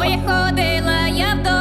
Ой, ходила я вдома.